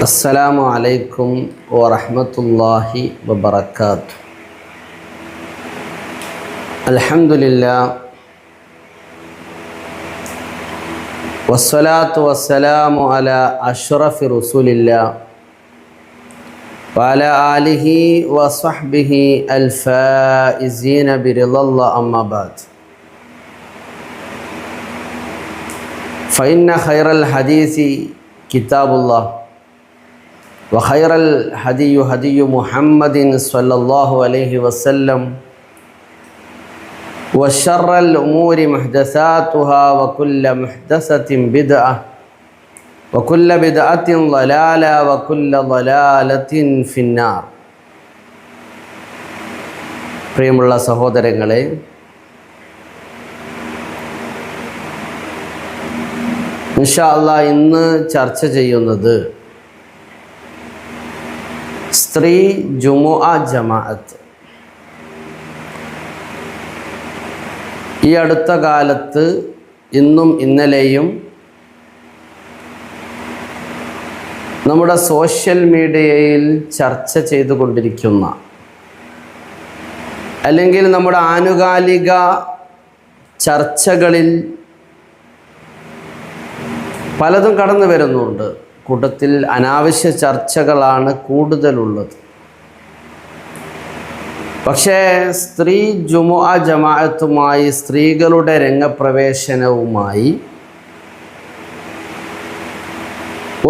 السلام عليكم ورحمة الله وبركاته. الحمد لله والصلاة والسلام على أشرف رسول الله وعلى آله وصحبه الفائزين برضا الله أما بعد. فإن خير الحديث كتاب الله. وخير الهدي هدي محمد صلى الله عليه وسلم وشر الأمور محدثاتها وكل محدثة بدعة وكل بدعة ضلالة وكل ضلالة في النار പ്രിയമുള്ള സഹോദരങ്ങളെ ഇൻഷാ അല്ലാ ഇന്ന് ചർച്ച ചെയ്യുന്നത് സ്ത്രീ ജുമുഅ ജമാഅത്ത് ഈ അടുത്ത കാലത്ത് ഇന്നും ഇന്നലെയും നമ്മുടെ സോഷ്യൽ മീഡിയയിൽ ചർച്ച ചെയ്തുകൊണ്ടിരിക്കുന്ന അല്ലെങ്കിൽ നമ്മുടെ ആനുകാലിക ചർച്ചകളിൽ പലതും കടന്നു വരുന്നുണ്ട് കൂട്ടത്തിൽ അനാവശ്യ ചർച്ചകളാണ് കൂടുതലുള്ളത്. പക്ഷേ സ്ത്രീ ജുമുഅ ജമാഅത്തുമായി സ്ത്രീകളുടെ രംഗപ്രവേശനവുമായി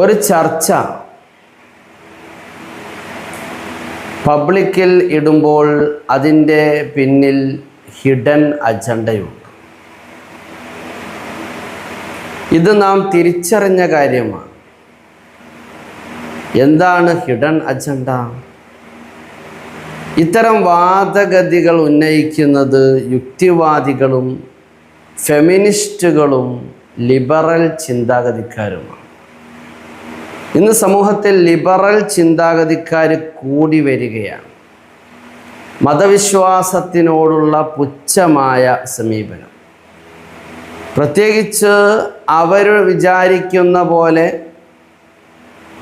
ഒരു ചർച്ച പബ്ലിക്കിൽ ഇടുമ്പോൾ അതിന്റെ പിന്നിൽ ഹിഡൻ അജണ്ടയുണ്ട്. ഇത് നാം തിരിച്ചറിഞ്ഞ കാര്യമാണ്. എന്താണ് ഹിഡൻ അജണ്ട? ഇത്തരം വാദഗതികൾ ഉന്നയിക്കുന്നത് യുക്തിവാദികളും ഫെമിനിസ്റ്റുകളും ലിബറൽ ചിന്താഗതിക്കാരുമാണ്. ഇന്ന് സമൂഹത്തിൽ ലിബറൽ ചിന്താഗതിക്കാർ കൂടി വരികയാണ്. മതവിശ്വാസത്തിനോടുള്ള പുച്ഛമായ സമീപനം. പ്രത്യേകിച്ച് അവർ വിചാരിക്കുന്ന പോലെ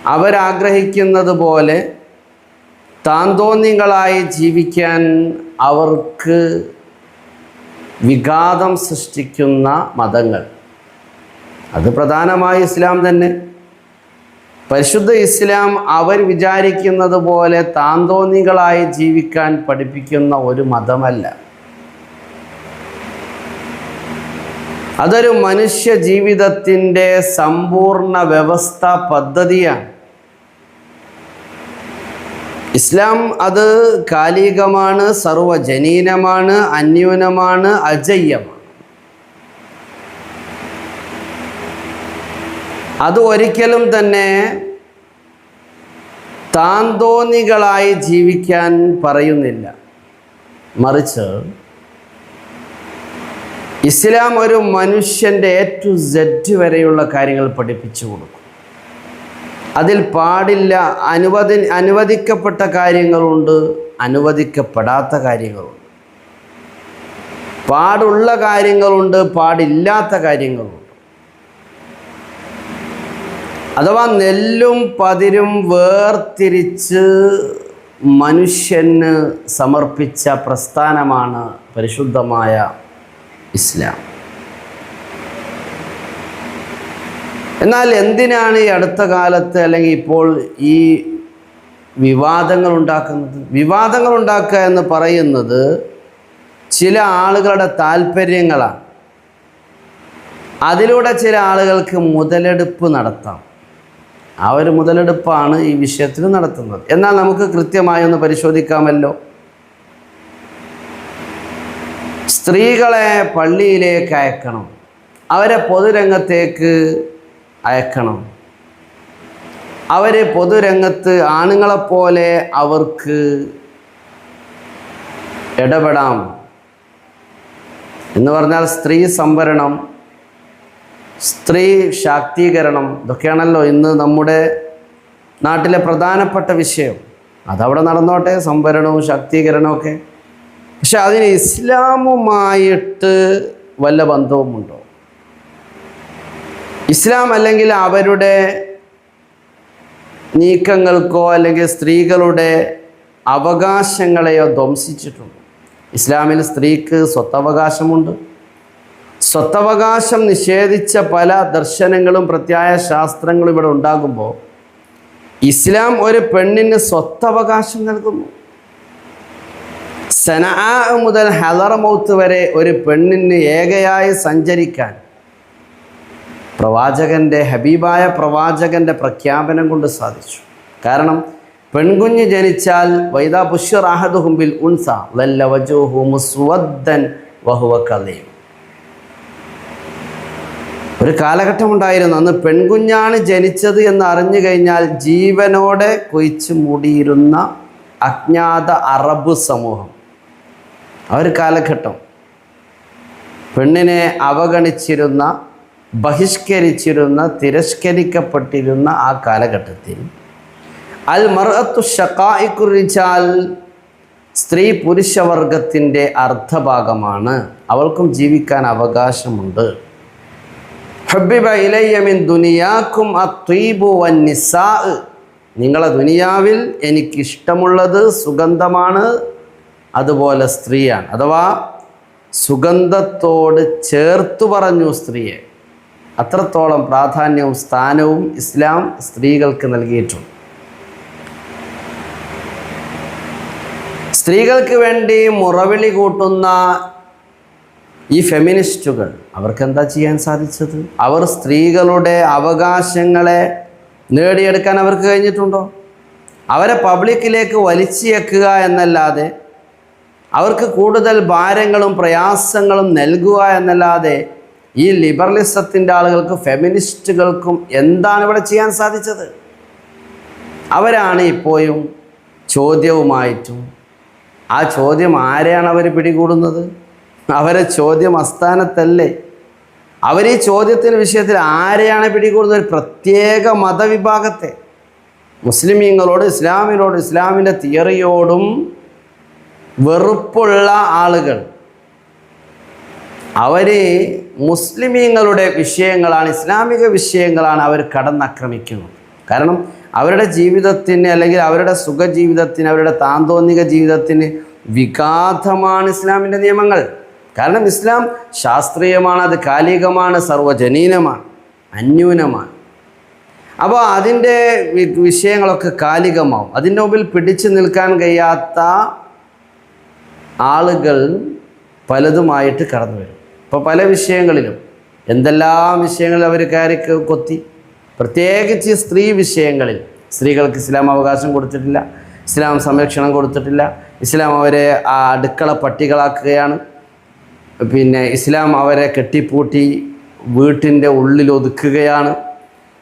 അവരാഗ്രഹിക്കുന്നത് പോലെ താന്തോന്നികളായി ജീവിക്കാൻ അവർക്ക് വിഘാതം സൃഷ്ടിക്കുന്ന മതങ്ങൾ. അത് പ്രധാനമായി ഇസ്ലാം തന്നെ. പരിശുദ്ധ ഇസ്ലാം അവർ വിചാരിക്കുന്നത് പോലെ താന്തോന്നികളായി ജീവിക്കാൻ പഠിപ്പിക്കുന്ന ഒരു മതമല്ല. അതൊരു മനുഷ്യ ജീവിതത്തിന്റെ സമ്പൂർണ വ്യവസ്ഥ പദ്ധതിയാണ്. ഇസ്ലാം അത് കാലികമാണ് സർവജനീനമാണ് അന്യൂനമാണ് അജയ്യമാണ്. അത് ഒരിക്കലും തന്നെ താന്തോന്നികളായി ജീവിക്കാൻ പറയുന്നില്ല. മറിച്ച് ഇസ്ലാം ഒരു മനുഷ്യന്റെ എ ടു സെഡ് വരെയുള്ള കാര്യങ്ങൾ പഠിപ്പിച്ചു കൊടുക്കും. അതിൽ പാടില്ല അനുവദി അനുവദിക്കപ്പെട്ട കാര്യങ്ങളുണ്ട് അനുവദിക്കപ്പെടാത്ത കാര്യങ്ങളുണ്ട്. പാടുള്ള കാര്യങ്ങളുണ്ട് പാടില്ലാത്ത കാര്യങ്ങളുണ്ട്. അഥവാ നെല്ലും പതിരും വേർതിരിച്ച് മനുഷ്യന് സമർപ്പിച്ച പ്രസ്ഥാനമാണ് പരിശുദ്ധമായ ഇസ്ലാം. എന്നാൽ എന്തിനാണ് ഈ അടുത്ത കാലത്ത് അല്ലെങ്കിൽ ഇപ്പോൾ ഈ വിവാദങ്ങൾ ഉണ്ടാക്കുന്നത് വിവാദങ്ങൾ ഉണ്ടാക്കുക എന്ന് പറയുന്നത് ചില ആളുകളുടെ താല്പര്യങ്ങളാണ്. അതിലൂടെ ചില ആളുകൾക്ക് മുതലെടുപ്പ് നടത്താം. ആ ഒരു മുതലെടുപ്പാണ് ഈ വിഷയത്തിൽ നടത്തുന്നത്. എന്നാൽ നമുക്ക് കൃത്യമായി ഒന്ന് പരിശോധിക്കാമല്ലോ? സ്ത്രീകളെ പള്ളിയിലേക്ക് അയക്കണം. അവരെ പൊതുരംഗത്തേക്ക് അയക്കണം. അവർ പൊതുരംഗത്ത് ആണുങ്ങളെപ്പോലെ അവർക്ക് ഇടപെടാം. എന്ന് പറഞ്ഞാൽ സ്ത്രീ സംവരണം സ്ത്രീ ശാക്തീകരണം ഇതൊക്കെയാണല്ലോ ഇന്ന് നമ്മുടെ നാട്ടിലെ പ്രധാനപ്പെട്ട വിഷയം. അതവിടെ നടന്നോട്ടെ സംവരണവും ശാക്തീകരണവും ഒക്കെ. പക്ഷെ അതിന് ഇസ്ലാമുമായിട്ട് വല്ല ബന്ധവുമുണ്ടോ? ഇസ്ലാം അല്ലെങ്കിൽ അവരുടെ നീക്കങ്ങൾക്കോ അല്ലെങ്കിൽ സ്ത്രീകളുടെ അവകാശങ്ങളെയോ ധ്വംസിച്ചിട്ടുണ്ട്? ഇസ്ലാമിൽ സ്ത്രീക്ക് സ്വത്തവകാശമുണ്ട്. സ്വത്തവകാശം നിഷേധിച്ച പല ദർശനങ്ങളും പ്രത്യായ ശാസ്ത്രങ്ങളും ഇവിടെ ഉണ്ടാകുമ്പോൾ ഇസ്ലാം ഒരു പെണ്ണിന് സ്വത്തവകാശം നൽകുന്നു. സനാ മുതൽ ഹലറമൗത്ത് വരെ ഒരു പെണ്ണിന് ഏകയായി സഞ്ചരിക്കാൻ. പ്രവാചകന്റെ ഹബീബായ പ്രവാചകന്റെ പ്രഖ്യാപനം കൊണ്ട് സാധിച്ചു. കാരണം പെൺകുഞ്ഞ് ജനിച്ചാൽ വൈദാ പുഷ്യറാഹദുഹുംബിൽ ഉൻസ ലല്ല വജൂഹു മുസ്വദ്ദൻ വഹുവ കലയും ഒരു കാലഘട്ടമുണ്ടായിരുന്നു. അന്ന് പെൺകുഞ്ഞാണ് ജനിച്ചത് എന്ന് അറിഞ്ഞു കഴിഞ്ഞാൽ ജീവനോടെ കൊയിച്ചു മൂടിയിരുന്ന അജ്ഞാത അറബ് സമൂഹം. ആ ഒരു കാലഘട്ടം. പെണ്ണിനെ അവഗണിച്ചിരുന്ന ബഹിഷ്കരിച്ചിരുന്ന തിരസ്കരിക്കപ്പെട്ടിരുന്ന ആ കാലഘട്ടത്തിൽ അൽ മറത്തു ഷക്കായിക്കുറിച്ചാൽ സ്ത്രീ പുരുഷവർഗത്തിന്റെ അർത്ഥഭാഗമാണ് അവൾക്കും ജീവിക്കാൻ അവകാശമുണ്ട്. ഹബിബ ഇലയ്യമിൻ ദുനിയാക്കും അത്വീബു വന്നിസാ നിങ്ങളെ ദുനിയാവിൽ എനിക്കിഷ്ടമുള്ളത് സുഗന്ധമാണ്. അതുപോലെ സ്ത്രീയാണ്. അഥവാ സുഗന്ധത്തോട് ചേർത്തു പറഞ്ഞു സ്ത്രീയെ അത്രത്തോളം പ്രാധാന്യവും സ്ഥാനവും ഇസ്ലാം സ്ത്രീകൾക്ക് നൽകിയിട്ടുണ്ട്. സ്ത്രീകൾക്ക് വേണ്ടി മുറവിളി കൂട്ടുന്ന ഈ ഫെമിനിസ്റ്റുകൾ അവർക്ക് എന്താ ചെയ്യാൻ സാധിച്ചത്? അവർ സ്ത്രീകളുടെ അവകാശങ്ങളെ നേടിയെടുക്കാൻ അവർക്ക് കഴിഞ്ഞിട്ടുണ്ടോ? അവരെ പബ്ലിക്കിലേക്ക് വലിച്ചേക്കുക എന്നല്ലാതെ അവർക്ക് കൂടുതൽ ഭാരങ്ങളും പ്രയാസങ്ങളും നൽകുക എന്നല്ലാതെ ഈ ലിബറലിസത്തിന്റെ ആളുകൾക്ക് ഫെമിനിസ്റ്റുകൾക്കും എന്താണ് ഇവിടെ ചെയ്യാൻ സാധിച്ചത്? അവരാണ് ഇപ്പോഴും ചോദ്യവുമായിട്ടും ആ ചോദ്യം ആരെയാണ് അവർ പിടികൂടുന്നത്? അവരെ ചോദ്യം അസ്ഥാനത്തല്ലേ അവർ ഈ ചോദ്യത്തിന് വിഷയത്തിൽ ആരെയാണ് പിടികൂടുന്നത്? ഒരു പ്രത്യേക മതവിഭാഗത്തെ. മുസ്ലിമീങ്ങളോട് ഇസ്ലാമിനോട് ഇസ്ലാമിന്റെ തിയറിയോടും വെറുപ്പുള്ള ആളുകൾ. അവർ മുസ്ലിമീങ്ങളുടെ വിഷയങ്ങളാണ് ഇസ്ലാമിക വിഷയങ്ങളാണ് അവർ കടന്നാക്രമിക്കുന്നത്. കാരണം അവരുടെ ജീവിതത്തിന് അല്ലെങ്കിൽ അവരുടെ സുഖജീവിതത്തിന് അവരുടെ താന്തോന്നിക ജീവിതത്തിന് വിഘാതമാണ് ഇസ്ലാമിന്റെ നിയമങ്ങൾ. കാരണം ഇസ്ലാം ശാസ്ത്രീയമാണ് അത് കാലികമാണ് സർവജനീനമാണ് അന്യൂനമാണ്. അപ്പോൾ അതിന്റെ വിഷയങ്ങളൊക്കെ കാലികമാവും. അതിന്റെ മുമ്പിൽ പിടിച്ചു നിൽക്കാൻ കഴിയാത്ത ആളുകൾ പലതുമായിട്ട് കടന്നു വരും. ഇപ്പോൾ പല വിഷയങ്ങളിലും എന്തെല്ലാം വിഷയങ്ങളിൽ അവർ കയറി കൊത്തി. പ്രത്യേകിച്ച് സ്ത്രീ വിഷയങ്ങളിൽ സ്ത്രീകൾക്ക് ഇസ്ലാം അവകാശം കൊടുത്തിട്ടില്ല ഇസ്ലാം സംരക്ഷണം കൊടുത്തിട്ടില്ല ഇസ്ലാം അവരെ ആ അടുക്കള പട്ടികളാക്കുകയാണ്. പിന്നെ ഇസ്ലാം അവരെ കെട്ടിപ്പൂട്ടി വീട്ടിന്റെ ഉള്ളിൽ ഒതുക്കുകയാണ്.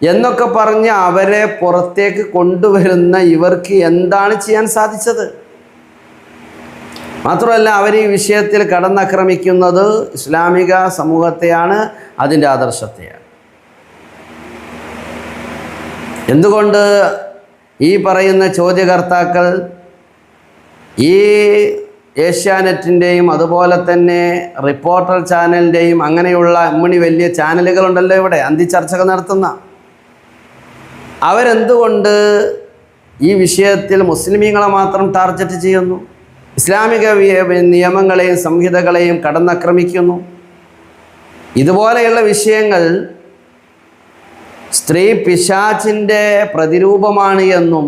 എന്നൊക്കെ പറഞ്ഞ് അവരെ പുറത്തേക്ക് കൊണ്ടുവരുന്ന ഇവർക്ക് എന്താണ് ചെയ്യാൻ സാധിച്ചത്? മാത്രമല്ല അവർ ഈ വിഷയത്തിൽ കടന്നാക്രമിക്കുന്നത് ഇസ്ലാമിക സമൂഹത്തെയാണ് അതിന്റെ ആദർശത്തെയാണ്. എന്തുകൊണ്ട് ഈ പറയുന്ന ചോദ്യകർത്താക്കൾ ഈ ഏഷ്യാനെറ്റിന്റെയും അതുപോലെ തന്നെ റിപ്പോർട്ടർ ചാനലിന്റെയും അങ്ങനെയുള്ള ഇമ്മണി വലിയ ചാനലുകളുണ്ടല്ലോ ഇവിടെ അന്തിച്ചർച്ചകൾ നടത്തുന്ന. അവരെന്തുകൊണ്ട് ഈ വിഷയത്തിൽ മുസ്ലിമീങ്ങളെ മാത്രം ടാർഗറ്റ് ചെയ്യുന്നു? ഇസ്ലാമിക നിയമങ്ങളെയും സംഹിതകളെയും കടന്നാക്രമിക്കുന്നു. ഇതുപോലെയുള്ള വിഷയങ്ങൾ സ്ത്രീ പിശാച്ചിന്റെ പ്രതിരൂപമാണ് എന്നും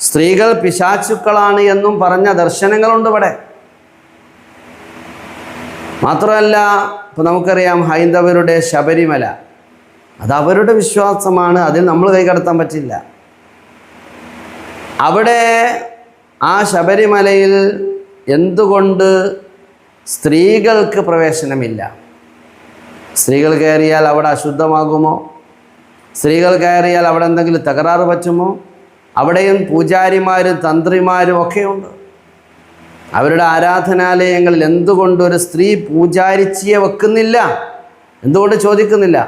സ്ത്രീകൾ പിശാച്ചുക്കളാണ് എന്നും പറഞ്ഞ ദർശനങ്ങളുണ്ട് ഇവിടെ. മാത്രമല്ല ഇപ്പോൾ നമുക്കറിയാം ഹൈന്ദവരുടെ ശബരിമല. അത് അവരുടെ വിശ്വാസമാണ് അതിൽ നമ്മൾ കൈകടത്താൻ പറ്റില്ല. അവിടെ ആ ശബരിമലയിൽ എന്തുകൊണ്ട് സ്ത്രീകൾക്ക് പ്രവേശനമില്ല? സ്ത്രീകൾ കയറിയാൽ അവിടെ അശുദ്ധമാകുമോ? സ്ത്രീകൾ കയറിയാൽ അവിടെ എന്തെങ്കിലും തകരാറ് പറ്റുമോ? അവിടെയും പൂജാരിമാരും തന്ത്രിമാരും ഒക്കെയുണ്ട്. അവരുടെ ആരാധനാലയങ്ങളിൽ എന്തുകൊണ്ട് ഒരു സ്ത്രീ പൂജാരിച്ചിയെ വെക്കുന്നില്ല? എന്തുകൊണ്ട് ചോദിക്കുന്നില്ല?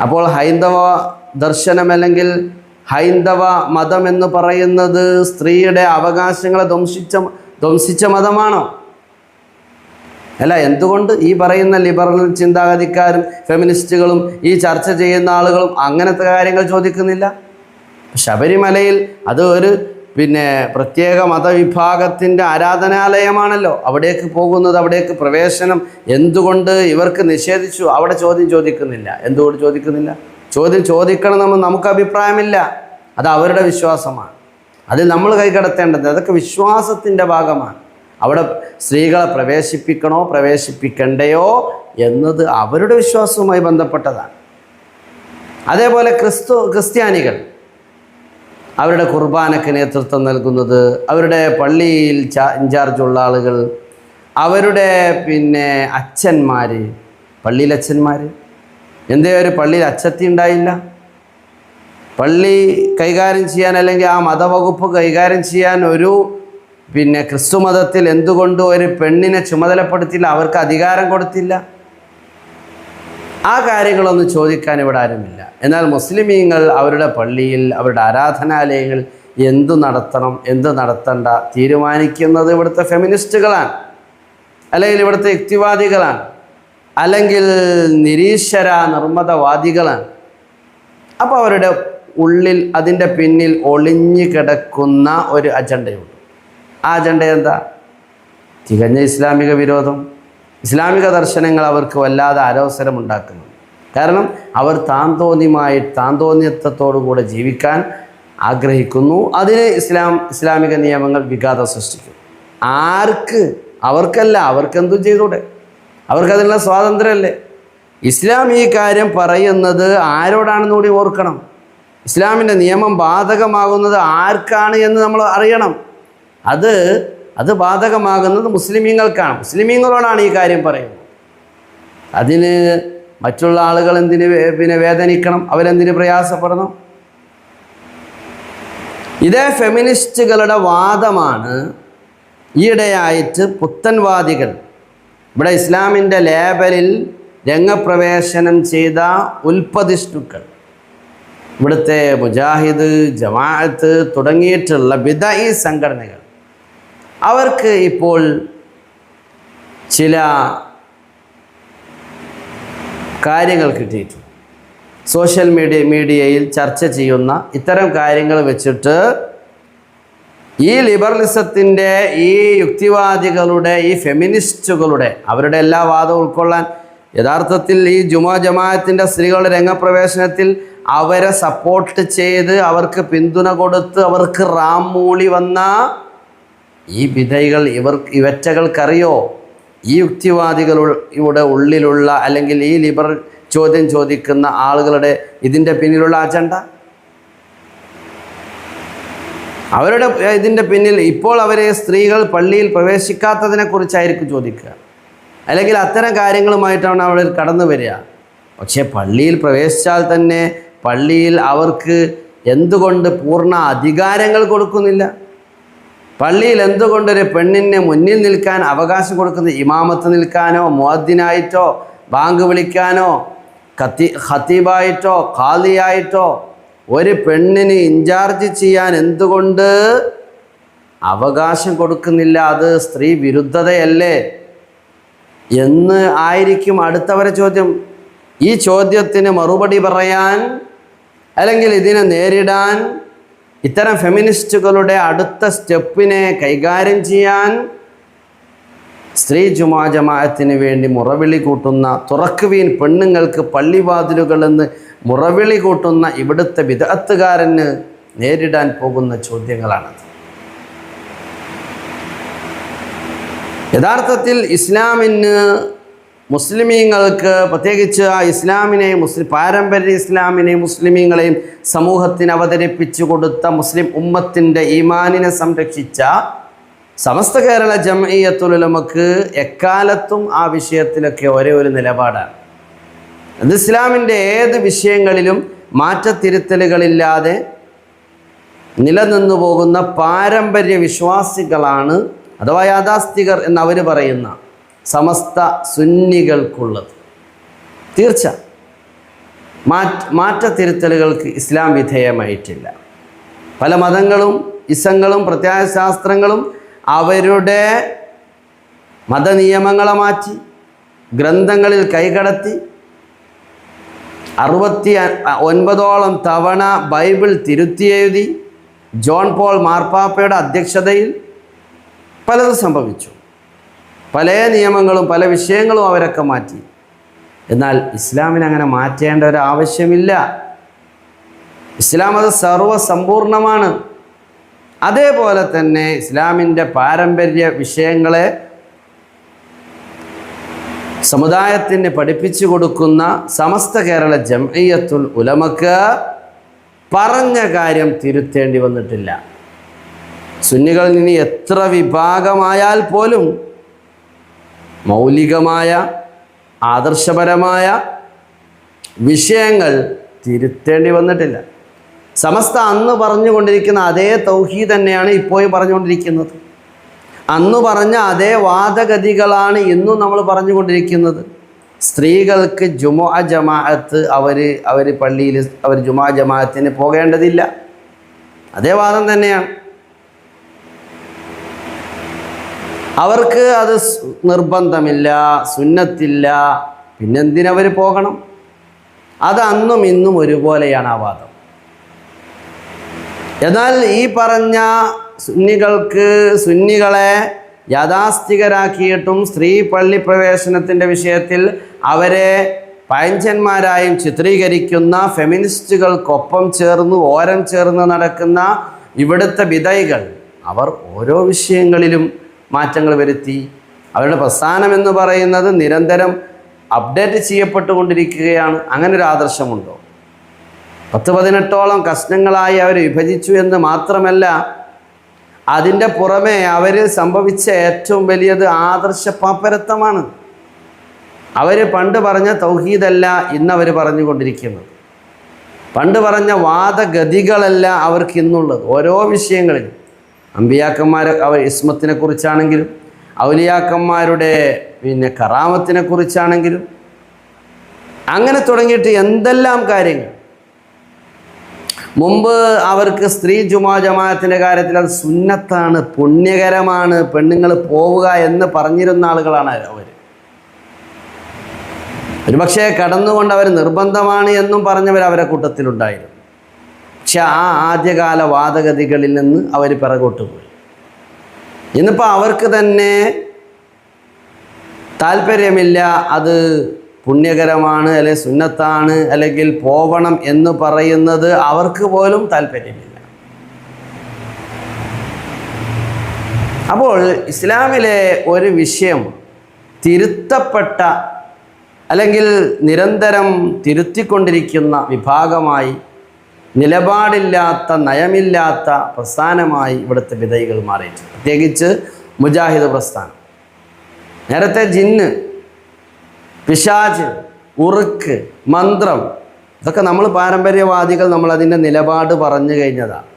അപ്പോൾ ഹൈന്ദവ ദർശനം അല്ലെങ്കിൽ ഹൈന്ദവ മതം എന്ന് പറയുന്നത് സ്ത്രീയുടെ അവകാശങ്ങളെ ധ്വംസിച്ച ധ്വംസിച്ച മതമാണോ? അല്ല എന്തുകൊണ്ട് ഈ പറയുന്ന ലിബറൽ ചിന്താഗതിക്കാരും ഫെമിനിസ്റ്റുകളും ഈ ചർച്ച ചെയ്യുന്ന ആളുകളും അങ്ങനത്തെ കാര്യങ്ങൾ ചോദിക്കുന്നില്ല? ശബരിമലയിൽ അത് ഒരു പിന്നെ പ്രത്യേക മതവിഭാഗത്തിന്റെ ആരാധനാലയമാണല്ലോ. അവിടേക്ക് പോകുന്നത് അവിടേക്ക് പ്രവേശനം എന്തുകൊണ്ട് ഇവർക്ക് നിഷേധിച്ചു? അവിടെ ചോദ്യം ചോദിക്കുന്നില്ല. എന്തുകൊണ്ട് ചോദിക്കുന്നില്ല? ചോദ്യം ചോദിക്കണമെന്ന് നമുക്ക് അഭിപ്രായമില്ല. അത് അവരുടെ വിശ്വാസമാണ്. അതിൽ നമ്മൾ കൈകടത്തേണ്ടത് അതൊക്കെ വിശ്വാസത്തിന്റെ ഭാഗമാണ്. അവിടെ സ്ത്രീകളെ പ്രവേശിപ്പിക്കണോ പ്രവേശിപ്പിക്കണ്ടയോ എന്നത് അവരുടെ വിശ്വാസവുമായി ബന്ധപ്പെട്ടതാണ്. അതേപോലെ ക്രിസ്തു ക്രിസ്ത്യാനികൾ അവരുടെ കുർബാനയ്ക്ക് നേതൃത്വം നൽകുന്നത് അവരുടെ പള്ളിയിൽ ഇൻചാർജുള്ള ആളുകൾ അവരുടെ പിന്നെ അച്ഛന്മാർ പള്ളിയിൽ അച്ഛന്മാർ എന്തേ ഒരു പള്ളിയിൽ അച്ചത്തി ഉണ്ടായില്ല? പള്ളി കൈകാര്യം ചെയ്യാൻ അല്ലെങ്കിൽ ആ മതവകുപ്പ് കൈകാര്യം ചെയ്യാൻ ഒരു പിന്നെ ക്രിസ്തു മതത്തിൽ എന്തുകൊണ്ട് ഒരു പെണ്ണിനെ ചുമതലപ്പെടുത്തില്ല അവർക്ക് അധികാരം കൊടുത്തില്ല. ആ കാര്യങ്ങളൊന്നും ചോദിക്കാൻ ഇവിടെ ആരുമില്ല. എന്നാൽ മുസ്ലിമീങ്ങൾ അവരുടെ പള്ളിയിൽ അവരുടെ ആരാധനാലയങ്ങൾ എന്തു നടത്തണം എന്തു നടത്തണ്ട തീരുമാനിക്കുന്നത് ഇവിടുത്തെ ഫെമിനിസ്റ്റുകളാണ്. അല്ലെങ്കിൽ ഇവിടുത്തെ യുക്തിവാദികളാണ്. അല്ലെങ്കിൽ നിരീശ്വര നിർമ്മതവാദികളാണ് അപ്പോൾ അവരുടെ ഉള്ളിൽ അതിന്റെ പിന്നിൽ ഒളിഞ്ഞു കിടക്കുന്ന ഒരു അജണ്ടയുണ്ട്. ആ അജണ്ട എന്താ തികഞ്ഞ ഇസ്ലാമിക വിരോധം ഇസ്ലാമിക ദർശനങ്ങൾ അവർക്ക് വല്ലാതെ അരവസരം ഉണ്ടാക്കുന്നു കാരണം അവർ താന്തോന്യമായി താന്തോന്യത്വത്തോടുകൂടെ ജീവിക്കാൻ ആഗ്രഹിക്കുന്നു. അതിന് ഇസ്ലാം ഇസ്ലാമിക നിയമങ്ങൾ വിഘാതം സൃഷ്ടിക്കും. ആർക്ക്? അവർക്കല്ല അവർക്കെന്തും ചെയ്തൂടെ? അവർക്കതിനുള്ള സ്വാതന്ത്ര്യമല്ലേ? ഇസ്ലാം ഈ കാര്യം പറയുന്നത് ആരോടാണെന്ന് കൂടി ഓർക്കണം. ഇസ്ലാമിന്റെ നിയമം ബാധകമാകുന്നത് ആർക്കാണ് എന്ന് നമ്മൾ അറിയണം. അത് അത് ബാധകമാകുന്നത് മുസ്ലിമീങ്ങൾക്കാണ്. മുസ്ലിമീങ്ങളോടാണ് ഈ കാര്യം പറയുന്നത്. അതിന് മറ്റുള്ള ആളുകൾ എന്തിന് പിന്നെ വേദനിക്കണം? അവരെന്തിന് പ്രയാസപ്പെടണം? ഇതേ ഫെമിനിസ്റ്റുകളുടെ വാദമാണ് ഈയിടെയായിട്ട് പുത്തൻവാദികൾ ഇവിടെ ഇസ്ലാമിന്റെ ലേബലിൽ രംഗപ്രവേശനം ചെയ്ത ഉൽപ്പതിഷ്ണുക്കൾ ഇവിടുത്തെ മുജാഹിദ് ജമാഅത്ത് തുടങ്ങിയിട്ടുള്ള ബിദഈ സംഘടനകൾ. അവർക്ക് ഇപ്പോൾ ചില കാര്യങ്ങൾ കിട്ടിയിട്ടുണ്ട്. സോഷ്യൽ മീഡിയ മീഡിയയിൽ ചർച്ച ചെയ്യുന്ന ഇത്തരം കാര്യങ്ങൾ വെച്ചിട്ട് ഈ ലിബറലിസത്തിന്റെ ഈ യുക്തിവാദികളുടെ ഈ ഫെമിനിസ്റ്റുകളുടെ അവരുടെ എല്ലാ വാദവും ഉൾക്കൊള്ളാൻ യഥാർത്ഥത്തിൽ ഈ ജുമാ ജമാഅത്തിന്റെ സ്ത്രീകളുടെ രംഗപ്രവേശനത്തിൽ അവരെ സപ്പോർട്ട് ചെയ്ത് അവർക്ക് പിന്തുണ കൊടുത്ത് അവർക്ക് റാം മൂളി വന്ന ഈ വിധൈകൾ ഇവർ ഇവറ്റകൾക്കറിയോ ഈ യുക്തിവാദികളുടെ ഉള്ളിലുള്ള അല്ലെങ്കിൽ ഈ ലിബർ ചോദ്യം ചോദിക്കുന്ന ആളുകളുടെ ഇതിന്റെ പിന്നിലുള്ള അജണ്ട? അവരുടെ ഇതിന്റെ പിന്നിൽ ഇപ്പോൾ അവരെ സ്ത്രീകൾ പള്ളിയിൽ പ്രവേശിക്കാത്തതിനെ കുറിച്ചായിരിക്കും ചോദിക്കുക. അല്ലെങ്കിൽ അത്തരം കാര്യങ്ങളുമായിട്ടാണ് അവർ കടന്നു വരിക. പക്ഷേ പള്ളിയിൽ പ്രവേശിച്ചാൽ തന്നെ പള്ളിയിൽ അവർക്ക് എന്തുകൊണ്ട് പൂർണ അധികാരങ്ങൾ കൊടുക്കുന്നില്ല? പള്ളിയിൽ എന്തുകൊണ്ട് ഒരു പെണ്ണിനെ മുന്നിൽ നിൽക്കാൻ അവകാശം കൊടുക്കുന്നത് ഇമാമത്ത് നിൽക്കാനോ മുഅദ്ദിനായിട്ടോ ബാങ്ക് വിളിക്കാനോ കത്തി ഖത്തീബായിട്ടോ ഖാദിയായിട്ടോ ഒരു പെണ്ണിന് ഇൻചാർജ് ചെയ്യാൻ എന്തുകൊണ്ട് അവകാശം കൊടുക്കുന്നില്ല? അത് സ്ത്രീ വിരുദ്ധതയല്ലേ? എന്ന് ആയിരിക്കും അടുത്തവരെ ചോദ്യം. ഈ ചോദ്യത്തിന് മറുപടി പറയാൻ അല്ലെങ്കിൽ ഇതിനെ നേരിടാൻ ഇത്തരം ഫെമിനിസ്റ്റുകളുടെ അടുത്ത സ്റ്റെപ്പിനെ കൈകാര്യം ചെയ്യാൻ സ്ത്രീ ജുമാ ജമാഅത്തിന് വേണ്ടി മുറവിളി കൂട്ടുന്ന തുറക്കുവീൻ പെണ്ണുങ്ങൾക്ക് പള്ളിവാതിലുകൾ എന്ന് മുറവിളി കൂട്ടുന്ന ഇവിടുത്തെ വിദഗ്ധകാരന് നേരിടാൻ പോകുന്ന ചോദ്യങ്ങളാണത്. യഥാർത്ഥത്തിൽ ഇസ്ലാമിന് മുസ്ലിമീങ്ങൾക്ക് പ്രത്യേകിച്ച് ആ ഇസ്ലാമിനെയും മുസ്ലിം പാരമ്പര്യ ഇസ്ലാമിനെയും മുസ്ലിമീങ്ങളെയും സമൂഹത്തിന് അവതരിപ്പിച്ചു കൊടുത്ത മുസ്ലിം ഉമ്മത്തിന്റെ ഈമാനിനെ സംരക്ഷിച്ച സമസ്ത കേരള ജമയത്തുലമക്ക് എക്കാലത്തും ആ വിഷയത്തിലൊക്കെ ഒരേ ഒരു നിലപാടാണ്. അത് ഇസ്ലാമിന്റെ ഏത് വിഷയങ്ങളിലും മാറ്റത്തിരുത്തലുകളില്ലാതെ നിലനിന്നു പോകുന്ന പാരമ്പര്യ വിശ്വാസികളാണ് അഥവാ യാഥാസ്ഥികർ എന്നവർ പറയുന്ന സമസ്ത സുന്നികൾക്കുള്ളത്. തീർച്ച. മാറ്റ മാറ്റത്തിരുത്തലുകൾക്ക് ഇസ്ലാം വിധേയമായിട്ടില്ല. പല മതങ്ങളും ഇസങ്ങളും പ്രത്യാശാസ്ത്രങ്ങളും അവരുടെ മതനിയമങ്ങളെ മാറ്റി ഗ്രന്ഥങ്ങളിൽ കൈകടത്തി അറുപത്തി ഒൻപതോളം തവണ ബൈബിൾ തിരുത്തിയെഴുതി ജോൺ പോൾ മാർപ്പാപ്പയുടെ അധ്യക്ഷതയിൽ പലതും സംഭവിച്ചു. പല നിയമങ്ങളും പല വിഷയങ്ങളും അവരൊക്കെ മാറ്റി. എന്നാൽ ഇസ്ലാമിനെ അങ്ങനെ മാറ്റേണ്ട ഒരു ആവശ്യമില്ല. ഇസ്ലാം അത് സർവസമ്പൂർണമാണ് അതേപോലെ തന്നെ ഇസ്ലാമിന്റെ പാരമ്പര്യ വിഷയങ്ങളെ സമുദായത്തിന് പഠിപ്പിച്ചു കൊടുക്കുന്ന സമസ്ത കേരള ജംഇയ്യത്തുൽ ഉലമക്ക് പറഞ്ഞ കാര്യം തിരുത്തേണ്ടി വന്നിട്ടില്ല. സുന്നികളിൽ ഇനി എത്ര വിഭാഗമായാൽ പോലും മൗലികമായ ആദർശപരമായ വിഷയങ്ങൾ തിരുത്തേണ്ടി വന്നിട്ടില്ല. സമസ്ത അന്ന് പറഞ്ഞുകൊണ്ടിരിക്കുന്ന അതേ തൗഹീദ് തന്നെയാണ് ഇപ്പോഴും പറഞ്ഞുകൊണ്ടിരിക്കുന്നത്. അന്ന് പറഞ്ഞ അതേ വാദഗതികളാണ് ഇന്നും നമ്മൾ പറഞ്ഞുകൊണ്ടിരിക്കുന്നത്. സ്ത്രീകൾക്ക് ജുമാ ജമാഅത്ത് അവർ അവർ പള്ളിയിൽ അവർ ജുമാ ജമാഅത്തിന് പോകേണ്ടതില്ല. അതേ വാദം തന്നെയാണ്. അവർക്ക് അത് നിർബന്ധമില്ല സുന്നത്തില്ല. പിന്നെന്തിനവർ പോകണം? അത് അന്നും ഇന്നും ഒരുപോലെയാണ് ആ വാദം. എന്നാൽ ഈ പറഞ്ഞ സുന്നികൾക്ക് സുന്നികളെ യാഥാസ്ഥികരാക്കിയിട്ടും സ്ത്രീ പള്ളി പ്രവേശനത്തിന്റെ വിഷയത്തിൽ അവരെ പഴഞ്ചന്മാരായും ചിത്രീകരിക്കുന്ന ഫെമിനിസ്റ്റുകൾക്കൊപ്പം ചേർന്ന് ഓരം ചേർന്ന് നടക്കുന്ന ഇവിടുത്തെ വിധൈകൾ അവർ ഓരോ വിഷയങ്ങളിലും മാറ്റങ്ങൾ വരുത്തി. അവരുടെ പ്രസ്ഥാനം എന്ന് പറയുന്നത് നിരന്തരം അപ്ഡേറ്റ് ചെയ്യപ്പെട്ടുകൊണ്ടിരിക്കുകയാണ്. അങ്ങനെ ഒരു ആദർശമുണ്ടോ? പത്ത് പതിനെട്ടോളം കഷ്ണങ്ങളായി അവർ വിഭജിച്ചു എന്ന് മാത്രമല്ല അതിന്റെ പുറമെ അവരിൽ സംഭവിച്ച ഏറ്റവും വലിയത് ആദർശ പാപ്പരത്വമാണ് അവർ പണ്ട് പറഞ്ഞ തൗഹീദല്ല ഇന്ന് അവർ പറഞ്ഞുകൊണ്ടിരിക്കുന്നത്. പണ്ട് പറഞ്ഞ വാദഗതികളല്ല അവർക്ക് ഇന്നുള്ളത്. ഓരോ വിഷയങ്ങളിലും അമ്പിയാക്കന്മാർ അവർ ഇസ്മത്തിനെ കുറിച്ചാണെങ്കിലും ഔലിയാക്കന്മാരുടെ പിന്നെ കറാമത്തിനെ കുറിച്ചാണെങ്കിലും അങ്ങനെ തുടങ്ങിയിട്ട് എന്തെല്ലാം കാര്യങ്ങൾ? മുമ്പ് അവർക്ക് സ്ത്രീ ജുമാ ജമാഅത്തിന്റെ കാര്യത്തിൽ അത് സുന്നത്താണ് പുണ്യകരമാണ് പെണ്ണുങ്ങൾ പോവുക എന്ന് പറഞ്ഞിരുന്ന ആളുകളാണ് അവർ ഒരുപക്ഷെ കടന്നുകൊണ്ട് അവർ നിർബന്ധമാണ് എന്നും പറഞ്ഞവർ അവരെ കൂട്ടത്തിലുണ്ടായിരുന്നു. പക്ഷെ ആ ആദ്യകാല വാദഗതികളിൽ നിന്ന് അവർ പിറകോട്ട് പോയി ഇന്നിപ്പോൾ അവർക്ക് തന്നെ താല്പര്യമില്ല അത് പുണ്യകരമാണ് അല്ലെ സുന്നത്താണ് അല്ലെങ്കിൽ പോവണം എന്ന് പറയുന്നത് അവർക്ക് പോലും താല്പര്യമില്ല. അപ്പോൾ ഇസ്ലാമിലെ ഒരു വിഷയം തിരുത്തപ്പെട്ട അല്ലെങ്കിൽ നിരന്തരം തിരുത്തിക്കൊണ്ടിരിക്കുന്ന വിഭാഗമായി നിലപാടില്ലാത്ത നയമില്ലാത്ത പ്രസ്ഥാനമായി ഇവിടുത്തെ വിധൈകൾ മാറിയിട്ടുണ്ട്. പ്രത്യേകിച്ച് മുജാഹിദ് പ്രസ്ഥാനം. നേരത്തെ ജിന്ന് പിശാജ് ഉറുക്ക് മന്ത്രം ഇതൊക്കെ നമ്മൾ പാരമ്പര്യവാദികൾ നമ്മളതിന്റെ നിലപാട് പറഞ്ഞു കഴിഞ്ഞതാണ്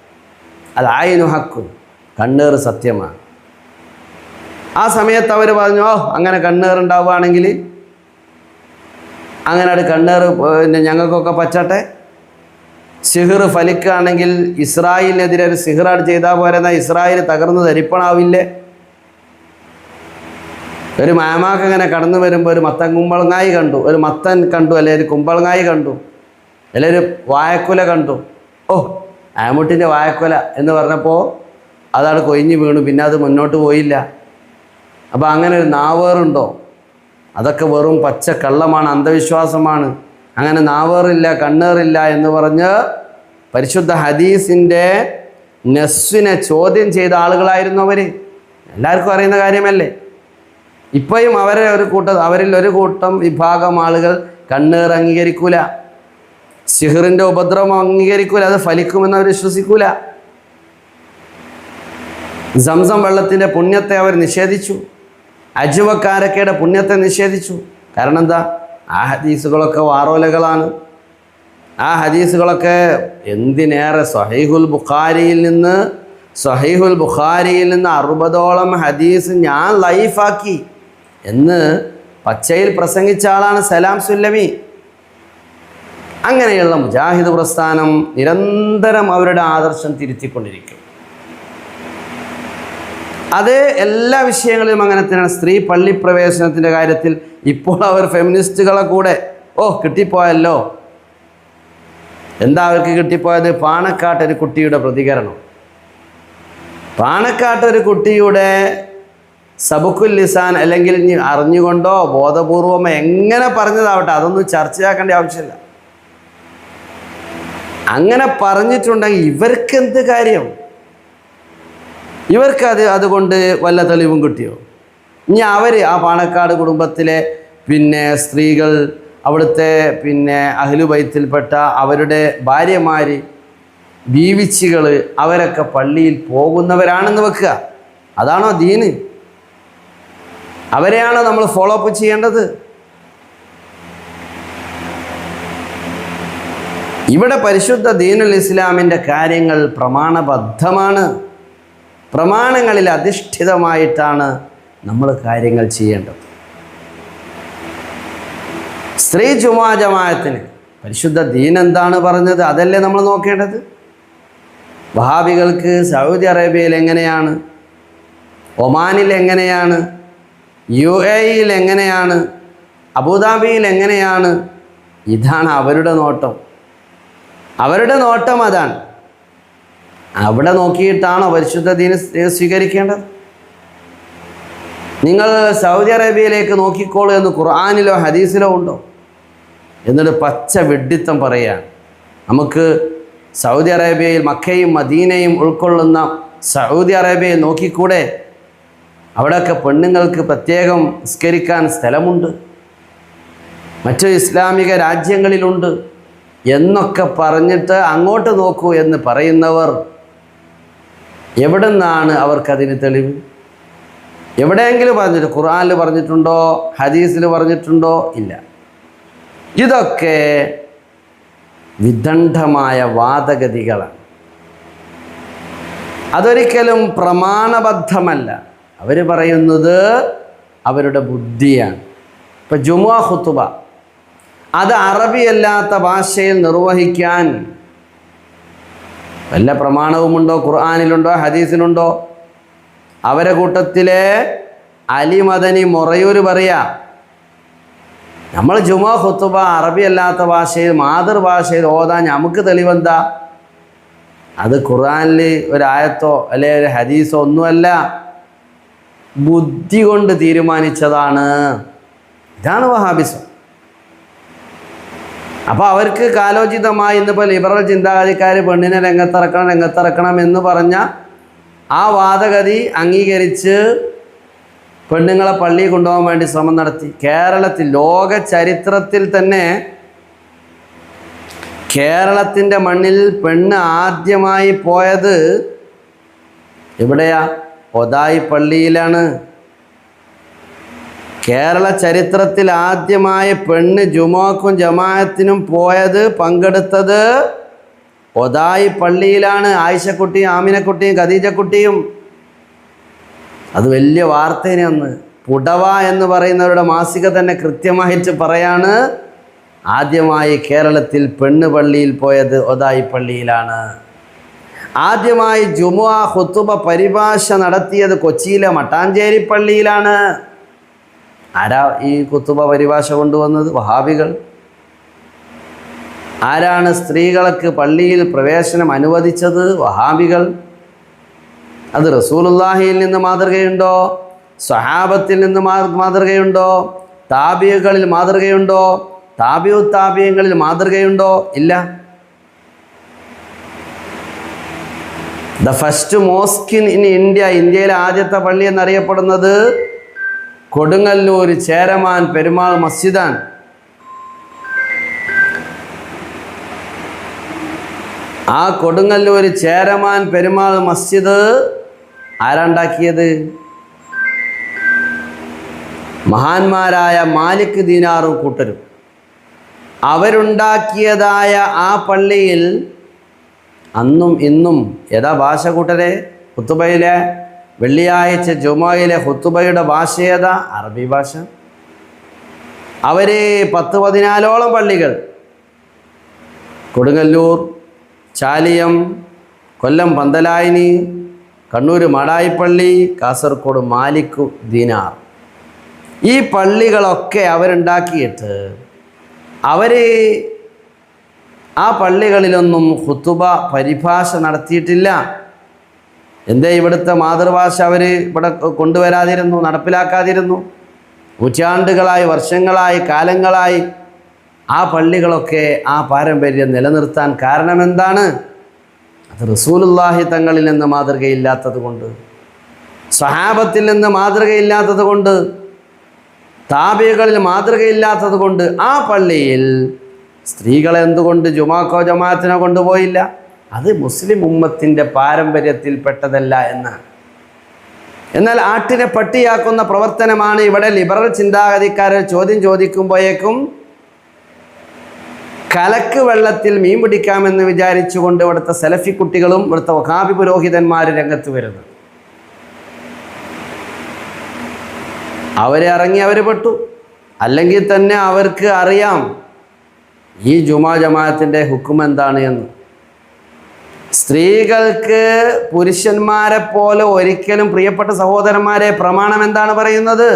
അത് ഹക്കും കണ്ണേറ് സത്യമാണ്. ആ സമയത്ത് അവർ പറഞ്ഞു ഓ അങ്ങനെ കണ്ണേറുണ്ടാവുകയാണെങ്കിൽ അങ്ങനെ അത് കണ്ണേറ് പിന്നെ ഞങ്ങൾക്കൊക്കെ പറ്റട്ടെ. സിഹിർ ഫലിക്കുകയാണെങ്കിൽ ഇസ്രായേലിനെതിരെ ഒരു സിഹിറാട് ചെയ്താൽ പോരെന്നാൽ ഇസ്രായേൽ തകർന്ന് ധരിപ്പണാവില്ലേ? ഒരു മാമാക്ക് ഇങ്ങനെ കടന്നു വരുമ്പോൾ ഒരു മത്തൻ കുമ്പളങ്ങായി കണ്ടു. ഒരു മത്തൻ കണ്ടു അല്ലെ ഒരു കുമ്പളങ്ങായി കണ്ടു അല്ലെ ഒരു വായക്കുല കണ്ടു. ഓ ആമുട്ടിന്റെ വായക്കുല എന്ന് പറഞ്ഞപ്പോൾ അതാണ് കൊയിഞ്ഞു വീണു. പിന്നെ അത് മുന്നോട്ട് പോയില്ല. അപ്പോൾ അങ്ങനെ ഒരു നാവേറുണ്ടോ? അതൊക്കെ വെറും പച്ച കള്ളമാണ് അന്ധവിശ്വാസമാണ്. അങ്ങനെ നാവേറില്ല കണ്ണേറില്ല എന്ന് പറഞ്ഞ് പരിശുദ്ധ ഹദീസിന്റെ നെസ്സിനെ ചോദ്യം ചെയ്ത ആളുകളായിരുന്നു അവർ എല്ലാവർക്കും അറിയുന്ന കാര്യമല്ലേ? ഇപ്പോഴും അവരെ ഒരു കൂട്ടം അവരിൽ ഒരു കൂട്ടം വിഭാഗം ആളുകൾ കണ്ണേർ അംഗീകരിക്കൂല. സിഹിറിന്റെ ഉപദ്രവം അംഗീകരിക്കൂല അത് ഫലിക്കുമെന്ന് അവർ വിശ്വസിക്കൂല. സംസം വെള്ളത്തിന്റെ പുണ്യത്തെ അവർ നിഷേധിച്ചു. അജുവക്കാരക്കയുടെ പുണ്യത്തെ നിഷേധിച്ചു. കാരണം എന്താ? ആ ഹദീസുകളൊക്കെ വാറോലകളാണ്. ആ ഹദീസുകളൊക്കെ എന്തിനേറെ സഹീഹുൽ ബുഖാരിയിൽ നിന്ന് സഹീഹുൽ ബുഖാരിയിൽ നിന്ന് അറുപതോളം ഹദീസ് ഞാൻ ലൈഫാക്കി. എന്ന് പച്ചയിൽ പ്രസംഗിച്ച ആളാണ് സലാം സുല്ലമി. അങ്ങനെയുള്ള മുജാഹിദ് പ്രസ്ഥാനം നിരന്തരം അവരുടെ ആദർശം തിരുത്തിക്കൊണ്ടിരിക്കും. അത് എല്ലാ വിഷയങ്ങളിലും അങ്ങനെ തന്നെയാണ്. സ്ത്രീ പള്ളി പ്രവേശനത്തിന്റെ കാര്യത്തിൽ ഇപ്പോൾ അവർ ഫെമിനിസ്റ്റുകളെ കൂടെ ഓ കിട്ടിപ്പോയല്ലോ. എന്താ അവർക്ക് കിട്ടിപ്പോയത്? പാണക്കാട്ടൊരു കുട്ടിയുടെ പ്രതികരണം. പാണക്കാട്ടൊരു കുട്ടിയുടെ സബുക്കുൽ ലിസാൻ അല്ലെങ്കിൽ അറിഞ്ഞുകൊണ്ടോ ബോധപൂർവമോ എങ്ങനെ പറഞ്ഞതാവട്ടെ അതൊന്നും ചർച്ചയാക്കേണ്ട ആവശ്യമില്ല. അങ്ങനെ പറഞ്ഞിട്ടുണ്ടെങ്കിൽ ഇവർക്ക് എന്ത് കാര്യം? ഇവർക്ക് അത് അതുകൊണ്ട് വല്ല തെളിവും കിട്ടിയോ? ഇനി അവർ ആ പാണക്കാട് കുടുംബത്തിലെ പിന്നെ സ്ത്രീകൾ അവിടുത്തെ പിന്നെ അഹിലുബൈത്തിൽപ്പെട്ട അവരുടെ ഭാര്യമാർ ബീവിച്ചികൾ അവരൊക്കെ പള്ളിയിൽ പോകുന്നവരാണെന്ന് വെക്കുക. അതാണോ ദീന്? അവരെയാണോ നമ്മൾ ഫോളോ അപ്പ് ചെയ്യേണ്ടത്? ഇവിടെ പരിശുദ്ധ ദീനുൽ ഇസ്ലാമിന്റെ കാര്യങ്ങൾ പ്രമാണബദ്ധമാണ്. പ്രമാണങ്ങളിൽ അധിഷ്ഠിതമായിട്ടാണ് നമ്മൾ കാര്യങ്ങൾ ചെയ്യേണ്ടത്. സ്ത്രീ ജുമാ ജമാഅത്തിന് പരിശുദ്ധ ദീൻ എന്താണ് പറഞ്ഞത്? അതല്ലേ നമ്മൾ നോക്കേണ്ടത്? വഹാബികൾക്ക് സൗദി അറേബ്യയിൽ എങ്ങനെയാണ്? ഒമാനിൽ എങ്ങനെയാണ്? യു എയിൽ എങ്ങനെയാണ്? അബുദാബിയിൽ എങ്ങനെയാണ്? ഇതാണ് അവരുടെ നോട്ടം. അവരുടെ നോട്ടം അതാണ്. അവിടെ നോക്കിയിട്ടാണോ പരിശുദ്ധ ദീന സ്വീകരിക്കേണ്ടത്? നിങ്ങൾ സൗദി അറേബ്യയിലേക്ക് നോക്കിക്കോളൂ എന്ന് ഖുർആാനിലോ ഹദീസിലോ ഉണ്ടോ? എന്നിട്ട് പച്ച വെഡിത്തം പറയുകയാണ്. നമുക്ക് സൗദി അറേബ്യയിൽ മക്കയും മദീനയും ഉൾക്കൊള്ളുന്ന സൗദി അറേബ്യയിൽ നോക്കിക്കൂടെ? അവിടെയൊക്കെ പെണ്ണുങ്ങൾക്ക് പ്രത്യേകം നിസ്കരിക്കാൻ സ്ഥലമുണ്ട്. മറ്റു ഇസ്ലാമിക രാജ്യങ്ങളിലുണ്ട് എന്നൊക്കെ പറഞ്ഞിട്ട് അങ്ങോട്ട് നോക്കൂ എന്ന് പറയുന്നവർ എവിടെ നിന്നാണ് അവർക്കതിന് തെളിവ്? എവിടെയെങ്കിലും പറഞ്ഞിട്ട് ഖുർആനിൽ പറഞ്ഞിട്ടുണ്ടോ? ഹദീസിൽ പറഞ്ഞിട്ടുണ്ടോ? ഇല്ല. ഇതൊക്കെ വിദണ്ഡമായ വാദഗതികളാണ്. അതൊരിക്കലും പ്രമാണബദ്ധമല്ല. അവർ പറയുന്നത് അവരുടെ ബുദ്ധിയാണ്. ഇപ്പം ജുമുഅ ഖുത്തുബ അത് അറബിയല്ലാത്ത ഭാഷയിൽ നിർവഹിക്കാൻ വല്ല പ്രമാണവുമുണ്ടോ? ഖുർആാനിലുണ്ടോ? ഹദീസിനുണ്ടോ അവരെ കൂട്ടത്തിലെ അലിമദനി മുറയൂർ പറയാ നമ്മൾ ജുമാ ഖുത്തുബ അറബിയല്ലാത്ത ഭാഷയിൽ മാതൃഭാഷയിൽ ഓതാൻ നമുക്ക് തെളിവെന്താ? അത് ഖുർആാനിൽ ഒരു ആയത്തോ അല്ലെ ഒരു ഹദീസോ ഒന്നുമല്ല. ബുദ്ധി കൊണ്ട് തീരുമാനിച്ചതാണ്. ഇതാണ് വഹാബിസം. അപ്പോൾ അവർക്ക് കാലോചിതമായി ഇന്നിപ്പോൾ ലിബറൽ ചിന്താഗതിക്കാർ പെണ്ണിനെ രംഗത്തിറക്കണം രംഗത്തിറക്കണം എന്ന് പറഞ്ഞ ആ വാദഗതി അംഗീകരിച്ച് പെണ്ണുങ്ങളെ പള്ളിയിൽ കൊണ്ടുപോകാൻ വേണ്ടി ശ്രമം നടത്തി. കേരളത്തിൽ ലോക ചരിത്രത്തിൽ തന്നെ കേരളത്തിന്റെ മണ്ണിൽ പെണ്ണ് ആദ്യമായി പോയത് എവിടെയാ? ഒതായി പള്ളിയിലാണ് കേരള ചരിത്രത്തിൽ ആദ്യമായി പെണ്ണ് ജുമാക്കും ജമാഅത്തിനും പോയത് പങ്കെടുത്തത് ഒതായി പള്ളിയിലാണ് ആയിഷക്കുട്ടിയും ആമിനക്കുട്ടിയും ഖദീജക്കുട്ടിയും. അത് വലിയ വാർത്തേനെ ഒന്ന് പുടവ എന്ന് പറയുന്നവരുടെ മാസിക തന്നെ കൃത്യമായിട്ട് പറയാണ്. ആദ്യമായി കേരളത്തിൽ പെണ്ണ് പള്ളിയിൽ പോയത് ഒതായി പള്ളിയിലാണ് ആദ്യമായി ജുമുഅ ഖുത്തുബ പരിഭാഷ നടത്തിയത് കൊച്ചിയിലെ മട്ടാഞ്ചേരി പള്ളിയിലാണ് ആരാ ഈ കുത്തുബ പരിഭാഷ കൊണ്ടുവന്നത്? വഹാബികൾ. ആരാണ് സ്ത്രീകൾക്ക് പള്ളിയിൽ പ്രവേശനം അനുവദിച്ചത്? വഹാബികൾ. അത് റസൂലുല്ലാഹിയിൽ നിന്ന് മാതൃകയുണ്ടോ? സ്വഹാബത്തിൽ നിന്ന് മാതൃകയുണ്ടോ? താബിയകളിൽ മാതൃകയുണ്ടോ? താബിയു താബിയങ്ങളിൽ മാതൃകയുണ്ടോ? ഇല്ല. The first mosque in India ഇന്ത്യയിലെ ആദ്യത്തെ പള്ളി എന്നറിയപ്പെടുന്നത് കൊടുങ്ങല്ലൂർ ചേരമാൻ പെരുമാൾ മസ്ജിദാണ്. ആ കൊടുങ്ങല്ലൂർ ചേരമാൻ പെരുമാൾ മസ്ജിദ് ആരാണ്ടാക്കിയത്? മഹാന്മാരായ മാലിക് ദീനാറും കൂട്ടരും. അവരുണ്ടാക്കിയതായ ആ പള്ളിയിൽ അന്നും ഇന്നും യഥാ ഭാഷ കൂട്ടരെ ഹുത്തുബയിലെ വെള്ളിയാഴ്ച ജുമയിലെ ഹുത്തുബയുടെ ഭാഷ ഏതാ അറബി ഭാഷ. അവർ പത്ത് പതിനാലോളം പള്ളികൾ. കൊടുങ്ങല്ലൂർ ചാലിയം കൊല്ലം പന്തലായിനി കണ്ണൂർ മാടായിപ്പള്ളി കാസർഗോഡ് മാലിക്കു ദിനാർ. ഈ പള്ളികളൊക്കെ അവരുണ്ടാക്കിയിട്ട് അവർ ആ പള്ളികളിലൊന്നും ഹുത്തുബ പരിഭാഷ നടത്തിയിട്ടില്ല. എന്തേ ഇവിടുത്തെ മാതൃഭാഷ അവർ ഇവിടെ കൊണ്ടുവരാതിരുന്നു നടപ്പിലാക്കാതിരുന്നു? നൂറ്റാണ്ടുകളായി വർഷങ്ങളായി കാലങ്ങളായി ആ പള്ളികളൊക്കെ ആ പാരമ്പര്യം നിലനിർത്താൻ കാരണം എന്താണ് അത് റസൂലുല്ലാഹി തങ്ങളിൽ നിന്ന് മാതൃകയില്ലാത്തത് കൊണ്ട് സഹാബത്തിൽ നിന്ന് മാതൃകയില്ലാത്തത് കൊണ്ട് താപികളിൽ മാതൃകയില്ലാത്തത് കൊണ്ട് ആ പള്ളിയിൽ സ്ത്രീകളെ എന്തുകൊണ്ട് ജുമാക്കോ ജമാഅത്തിനോ കൊണ്ടുപോയില്ല? അത് മുസ്ലിം ഉമ്മത്തിന്റെ പാരമ്പര്യത്തിൽപ്പെട്ടതല്ല എന്നാണ് എന്നാൽ ആട്ടിനെ പട്ടിയാക്കുന്ന പ്രവർത്തനമാണ് ഇവിടെ ലിബറൽ ചിന്താഗതിക്കാരെ ചോദ്യം ചോദിക്കുമ്പോഴേക്കും കലക്ക് വെള്ളത്തിൽ മീൻ പിടിക്കാമെന്ന് വിചാരിച്ചുകൊണ്ട് ഇവിടുത്തെ സെലഫി കുട്ടികളും ഇവിടുത്തെ വഹാബി പുരോഹിതന്മാർ രംഗത്ത് വരുന്നത് അവരെ ഇറങ്ങി അവർ പെട്ടു. അല്ലെങ്കിൽ തന്നെ അവർക്ക് അറിയാം ഈ ജുമാ ജമാഅത്തിന്റെ ഹുക്കും എന്താണ് എന്ന്? സ്ത്രീകൾക്ക് പുരുഷന്മാരെ പോലെ ഒരിക്കലും പ്രിയപ്പെട്ട സഹോദരന്മാരെ പ്രമാണം എന്താണ് പറയുന്നത്?